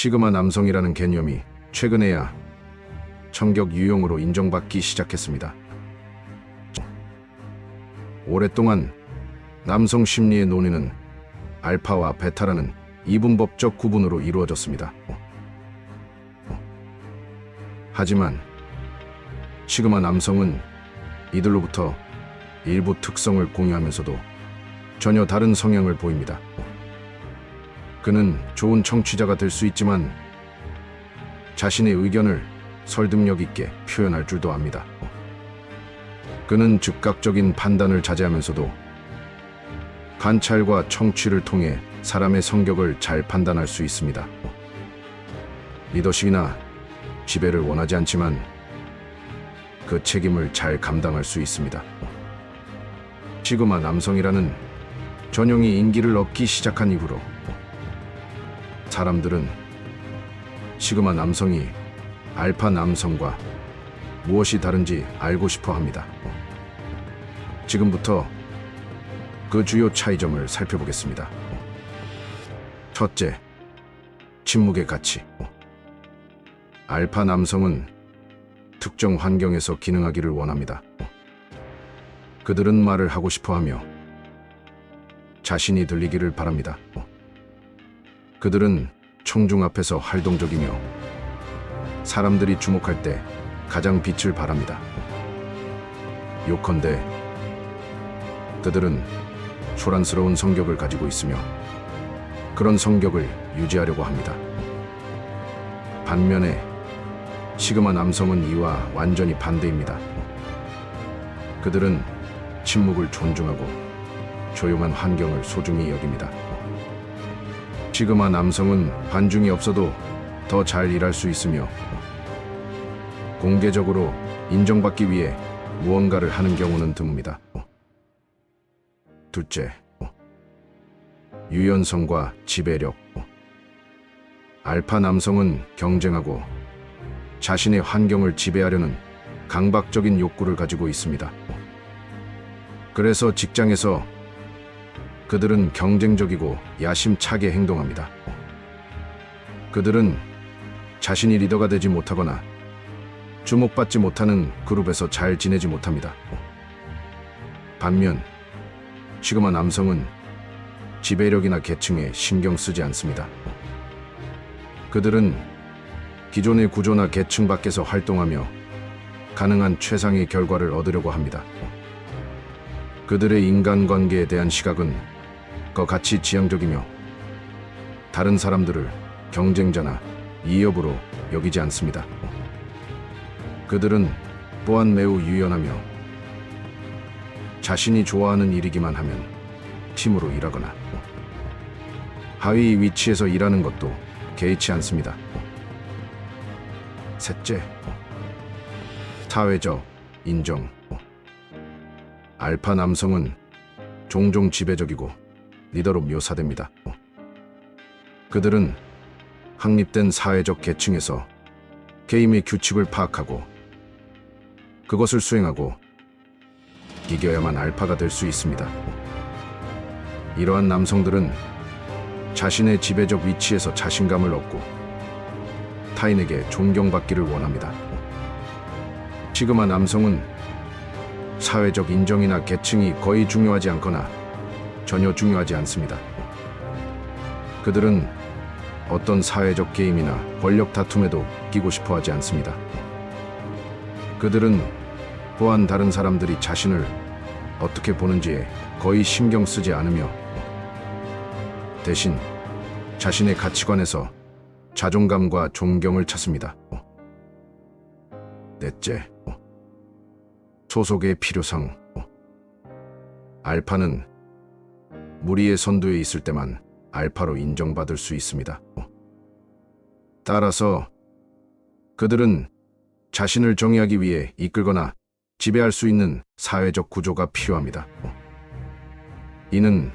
시그마 남성이라는 개념이 최근에야 청격 유형으로 인정받기 시작했습니다. 오랫동안 남성 심리의 논의는 알파와 베타라는 이분법적 구분으로 이루어졌습니다. 하지만 시그마 남성은 이들로부터 일부 특성을 공유하면서도 전혀 다른 성향을 보입니다. 그는 좋은 청취자가 될 수 있지만 자신의 의견을 설득력 있게 표현할 줄도 압니다. 그는 즉각적인 판단을 자제하면서도 관찰과 청취를 통해 사람의 성격을 잘 판단할 수 있습니다. 리더십이나 지배를 원하지 않지만 그 책임을 잘 감당할 수 있습니다. 시그마 남성이라는 전형이 인기를 얻기 시작한 이후로 사람들은 시그마 남성이 알파 남성과 무엇이 다른지 알고 싶어 합니다. 지금부터 그 주요 차이점을 살펴보겠습니다. 첫째, 침묵의 가치. 알파 남성은 특정 환경에서 기능하기를 원합니다. 그들은 말을 하고 싶어 하며 자신이 들리기를 바랍니다. 그들은 청중 앞에서 활동적이며 사람들이 주목할 때 가장 빛을 발합니다. 요컨대 그들은 소란스러운 성격을 가지고 있으며 그런 성격을 유지하려고 합니다. 반면에 시그마 남성은 이와 완전히 반대입니다. 그들은 침묵을 존중하고 조용한 환경을 소중히 여깁니다. 시그마 남성은 반중이 없어도 더 잘 일할 수 있으며 공개적으로 인정받기 위해 무언가를 하는 경우는 드뭅니다. 둘째, 유연성과 지배력. 알파 남성은 경쟁하고 자신의 환경을 지배하려는 강박적인 욕구를 가지고 있습니다. 그래서 직장에서 그들은 경쟁적이고 야심차게 행동합니다. 그들은 자신이 리더가 되지 못하거나 주목받지 못하는 그룹에서 잘 지내지 못합니다. 반면 시그마 남성은 지배력이나 계층에 신경 쓰지 않습니다. 그들은 기존의 구조나 계층 밖에서 활동하며 가능한 최상의 결과를 얻으려고 합니다. 그들의 인간관계에 대한 시각은 그 같이 지향적이며 다른 사람들을 경쟁자나 이협으로 여기지 않습니다. 그들은 또한 매우 유연하며 자신이 좋아하는 일이기만 하면 팀으로 일하거나 하위 위치에서 일하는 것도 개의치 않습니다. 셋째, 사회적 인정. 알파 남성은 종종 지배적이고 리더로 묘사됩니다. 그들은 확립된 사회적 계층에서 게임의 규칙을 파악하고 그것을 수행하고 이겨야만 알파가 될 수 있습니다. 이러한 남성들은 자신의 지배적 위치에서 자신감을 얻고 타인에게 존경받기를 원합니다. 시그마 남성은 사회적 인정이나 계층이 거의 중요하지 않거나 전혀 중요하지 않습니다. 그들은 어떤 사회적 게임이나 권력 다툼에도 끼고 싶어 하지 않습니다. 그들은 또한 다른 사람들이 자신을 어떻게 보는지에 거의 신경 쓰지 않으며 대신 자신의 가치관에서 자존감과 존경을 찾습니다. 넷째, 소속의 필요성. 알파는 무리의 선두에 있을 때만 알파로 인정받을 수 있습니다. 따라서 그들은 자신을 정의하기 위해 이끌거나 지배할 수 있는 사회적 구조가 필요합니다. 이는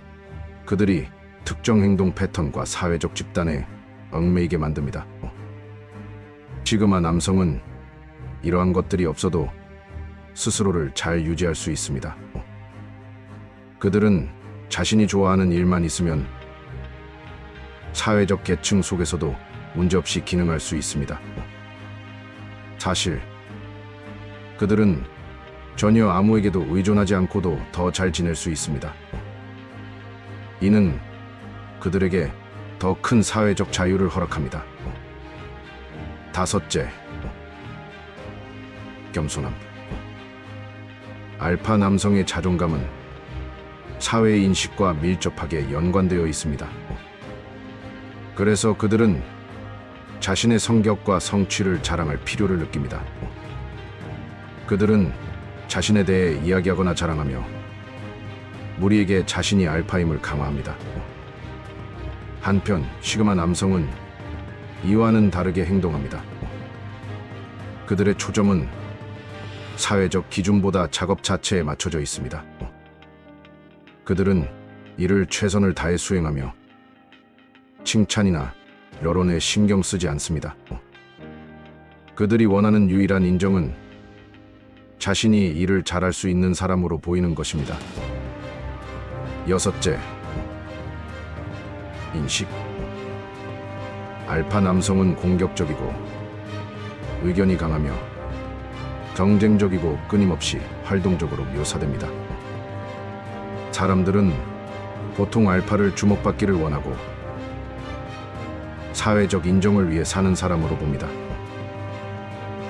그들이 특정 행동 패턴과 사회적 집단에 얽매이게 만듭니다. 시그마 남성은 이러한 것들이 없어도 스스로를 잘 유지할 수 있습니다. 그들은 자신이 좋아하는 일만 있으면 사회적 계층 속에서도 문제없이 기능할 수 있습니다. 사실 그들은 전혀 아무에게도 의존하지 않고도 더 잘 지낼 수 있습니다. 이는 그들에게 더 큰 사회적 자유를 허락합니다. 다섯째, 겸손함. 알파 남성의 자존감은 사회 인식과 밀접하게 연관되어 있습니다. 그래서 그들은 자신의 성격과 성취를 자랑할 필요를 느낍니다. 그들은 자신에 대해 이야기하거나 자랑하며 무리에게 자신이 알파임을 강화합니다. 한편 시그마 남성은 이와는 다르게 행동합니다. 그들의 초점은 사회적 기준보다 작업 자체에 맞춰져 있습니다. 그들은 이를 최선을 다해 수행하며 칭찬이나 여론에 신경 쓰지 않습니다. 그들이 원하는 유일한 인정은 자신이 일을 잘할 수 있는 사람으로 보이는 것입니다. 여섯째, 인식. 알파 남성은 공격적이고 의견이 강하며 경쟁적이고 끊임없이 활동적으로 묘사됩니다. 사람들은 보통 알파를 주목받기를 원하고 사회적 인정을 위해 사는 사람으로 봅니다.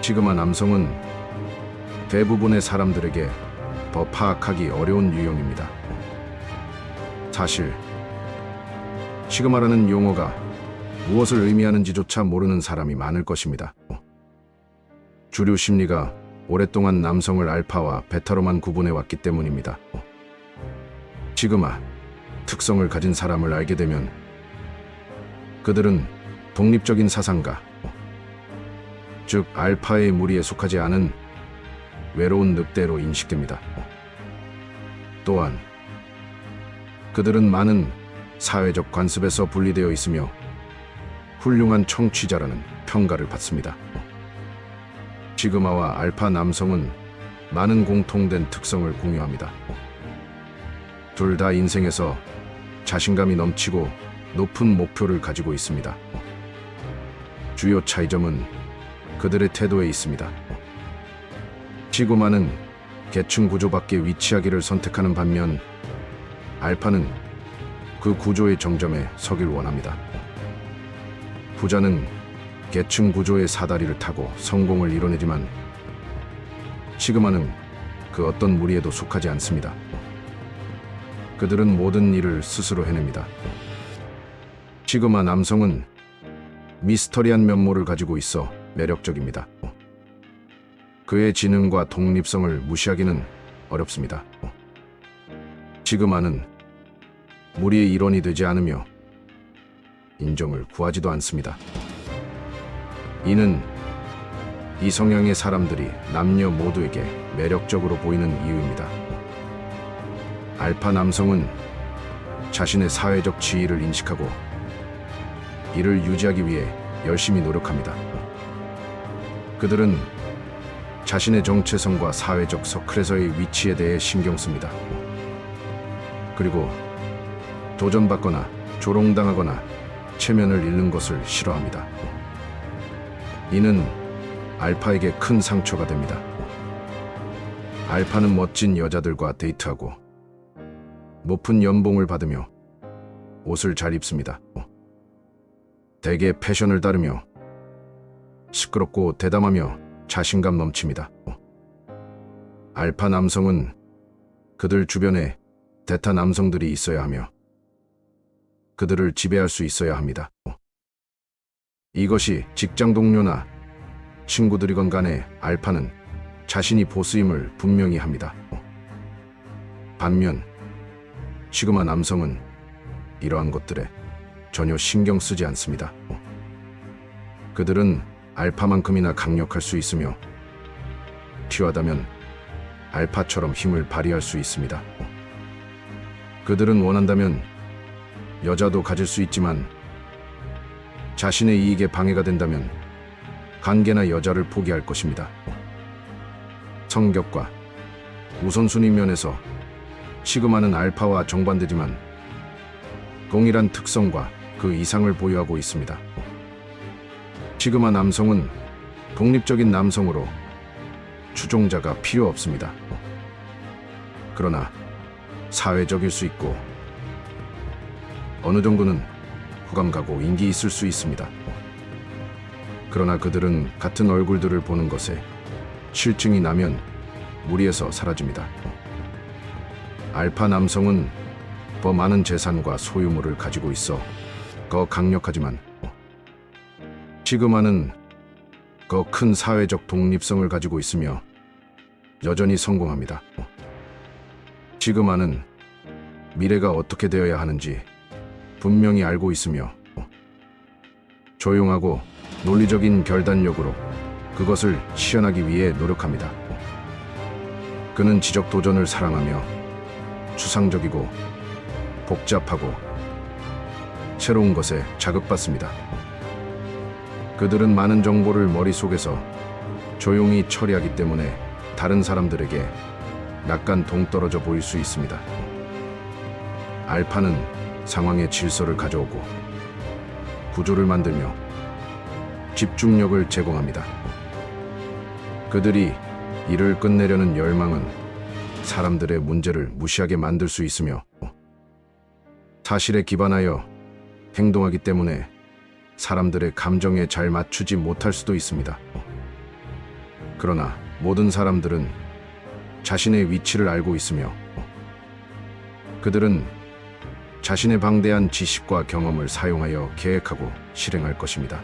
지금아 남성은 대부분의 사람들에게 더 파악하기 어려운 유형입니다. 사실 시그마라는 용어가 무엇을 의미하는지조차 모르는 사람이 많을 것입니다. 주류 심리가 오랫동안 남성을 알파와 베타로만 구분해 왔기 때문입니다. 시그마 특성을 가진 사람을 알게 되면 그들은 독립적인 사상가, 즉 알파의 무리에 속하지 않은 외로운 늑대로 인식됩니다. 또한 그들은 많은 사회적 관습에서 분리되어 있으며 훌륭한 청취자라는 평가를 받습니다. 시그마와 알파 남성은 많은 공통된 특성을 공유합니다. 둘 다 인생에서 자신감이 넘치고 높은 목표를 가지고 있습니다. 주요 차이점은 그들의 태도에 있습니다. 시그마는 계층 구조 밖에 위치하기를 선택하는 반면 알파는 그 구조의 정점에 서길 원합니다. 부자는 계층 구조의 사다리를 타고 성공을 이뤄내지만 시그마는 그 어떤 무리에도 속하지 않습니다. 그들은 모든 일을 스스로 해냅니다. 시그마 남성은 미스터리한 면모를 가지고 있어 매력적입니다. 그의 지능과 독립성을 무시하기는 어렵습니다. 시그마는 무리의 일원이 되지 않으며 인정을 구하지도 않습니다. 이는 이 성향의 사람들이 남녀 모두에게 매력적으로 보이는 이유입니다. 알파 남성은 자신의 사회적 지위를 인식하고 이를 유지하기 위해 열심히 노력합니다. 그들은 자신의 정체성과 사회적 서클에서의 위치에 대해 신경 씁니다. 그리고 도전받거나 조롱당하거나 체면을 잃는 것을 싫어합니다. 이는 알파에게 큰 상처가 됩니다. 알파는 멋진 여자들과 데이트하고 높은 연봉을 받으며 옷을 잘 입습니다. 대개 패션을 따르며 시끄럽고 대담하며 자신감 넘칩니다. 알파 남성은 그들 주변에 대타 남성들이 있어야 하며 그들을 지배할 수 있어야 합니다. 이것이 직장 동료나 친구들이건 간에 알파는 자신이 보스임을 분명히 합니다. 반면 시그마 남성은 이러한 것들에 전혀 신경 쓰지 않습니다. 그들은 알파만큼이나 강력할 수 있으며 필요하다면 알파처럼 힘을 발휘할 수 있습니다. 그들은 원한다면 여자도 가질 수 있지만 자신의 이익에 방해가 된다면 관계나 여자를 포기할 것입니다. 성격과 우선순위 면에서 시그마는 알파와 정반대지만 동일한 특성과 그 이상을 보유하고 있습니다. 시그마 남성은 독립적인 남성으로 추종자가 필요 없습니다. 그러나 사회적일 수 있고 어느 정도는 호감 가고 인기 있을 수 있습니다. 그러나 그들은 같은 얼굴들을 보는 것에 실증이 나면 무리에서 사라집니다. 알파 남성은 더 많은 재산과 소유물을 가지고 있어 더 강력하지만 시그마는 더 큰 사회적 독립성을 가지고 있으며 여전히 성공합니다. 시그마는 미래가 어떻게 되어야 하는지 분명히 알고 있으며 조용하고 논리적인 결단력으로 그것을 실현하기 위해 노력합니다. 그는 지적 도전을 사랑하며 추상적이고 복잡하고 새로운 것에 자극받습니다. 그들은 많은 정보를 머릿속에서 조용히 처리하기 때문에 다른 사람들에게 약간 동떨어져 보일 수 있습니다. 알파는 상황의 질서를 가져오고 구조를 만들며 집중력을 제공합니다. 그들이 일을 끝내려는 열망은 사람들의 문제를 무시하게 만들 수 있으며 사실에 기반하여 행동하기 때문에 사람들의 감정에 잘 맞추지 못할 수도 있습니다. 그러나 모든 사람들은 자신의 위치를 알고 있으며 그들은 자신의 방대한 지식과 경험을 사용하여 계획하고 실행할 것입니다.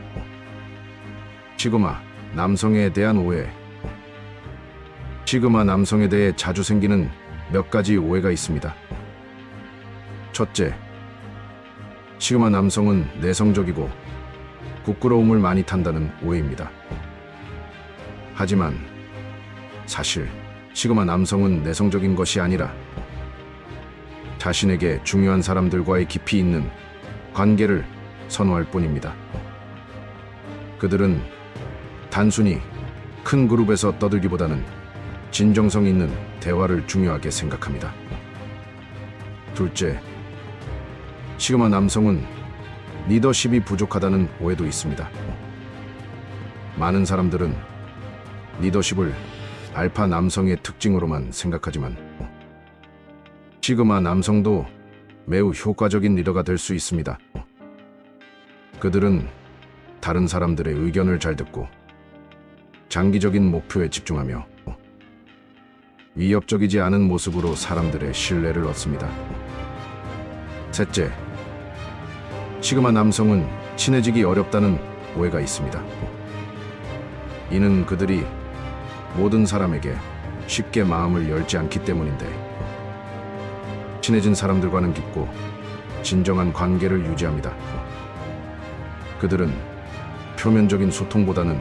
시그마 남성에 대한 오해 시그마 남성에 대해 자주 생기는 몇 가지 오해가 있습니다. 첫째, 시그마 남성은 내성적이고 부끄러움을 많이 탄다는 오해입니다. 하지만 사실 시그마 남성은 내성적인 것이 아니라 자신에게 중요한 사람들과의 깊이 있는 관계를 선호할 뿐입니다. 그들은 단순히 큰 그룹에서 떠들기보다는 진정성 있는 대화를 중요하게 생각합니다. 둘째, 시그마 남성은 리더십이 부족하다는 오해도 있습니다. 많은 사람들은 리더십을 알파 남성의 특징으로만 생각하지만 시그마 남성도 매우 효과적인 리더가 될 수 있습니다. 그들은 다른 사람들의 의견을 잘 듣고 장기적인 목표에 집중하며 위협적이지 않은 모습으로 사람들의 신뢰를 얻습니다. 셋째, 시그마 남성은 친해지기 어렵다는 오해가 있습니다. 이는 그들이 모든 사람에게 쉽게 마음을 열지 않기 때문인데 친해진 사람들과는 깊고 진정한 관계를 유지합니다. 그들은 표면적인 소통보다는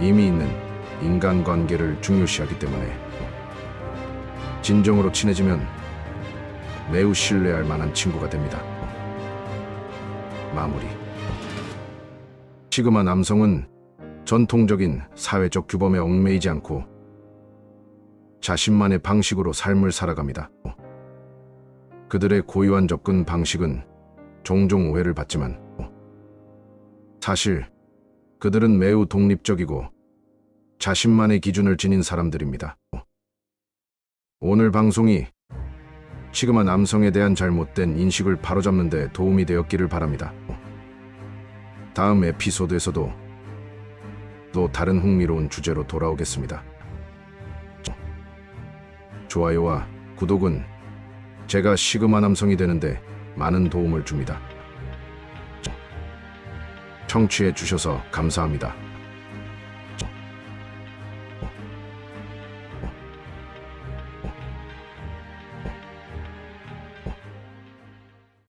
이미 있는 인간관계를 중요시하기 때문에 진정으로 친해지면 매우 신뢰할 만한 친구가 됩니다. 마무리. 시그마 남성은 전통적인 사회적 규범에 얽매이지 않고 자신만의 방식으로 삶을 살아갑니다. 그들의 고유한 접근 방식은 종종 오해를 받지만 사실 그들은 매우 독립적이고 자신만의 기준을 지닌 사람들입니다. 오늘 방송이 시그마 남성에 대한 잘못된 인식을 바로잡는 데 도움이 되었기를 바랍니다. 다음 에피소드에서도 또 다른 흥미로운 주제로 돌아오겠습니다. 좋아요와 구독은 제가 시그마 남성이 되는데 많은 도움을 줍니다. 청취해 주셔서 감사합니다.